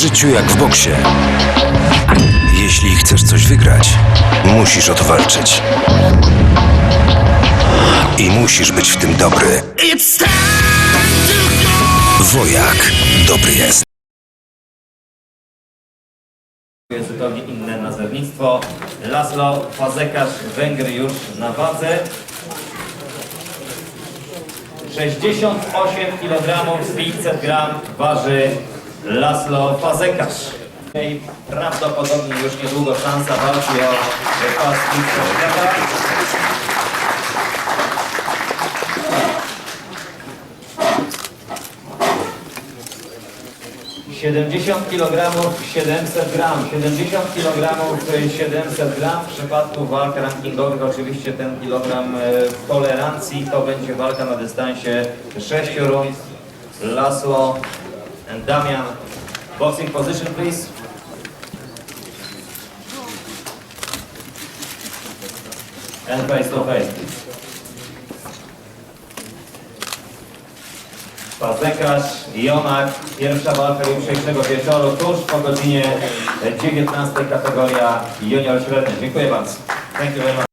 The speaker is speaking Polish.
życiu jak w boksie. Jeśli chcesz coś wygrać, musisz o to walczyć. I musisz być w tym dobry. Wojak dobry jest. Jest zupełnie inne nazewnictwo. Laszlo Fazekarz, Węgry już na wadze. 68 kg 500 gram waży Laszlo Fazekarz. I prawdopodobnie już niedługo szansa walki o pas mistrza świata. 70 kg 700 gram, 70 kg 700 gram. W przypadku walk rankingowych oczywiście ten kilogram e, tolerancji to będzie walka na dystansie 6 rund. Laszlo and Damian. Boxing position please. And face to face please. Pazekarz, Jonak, pierwsza walka jutrzejszego wieczoru, tuż po godzinie 19 kategoria junior średnia. Dziękuję bardzo. Thank you very much.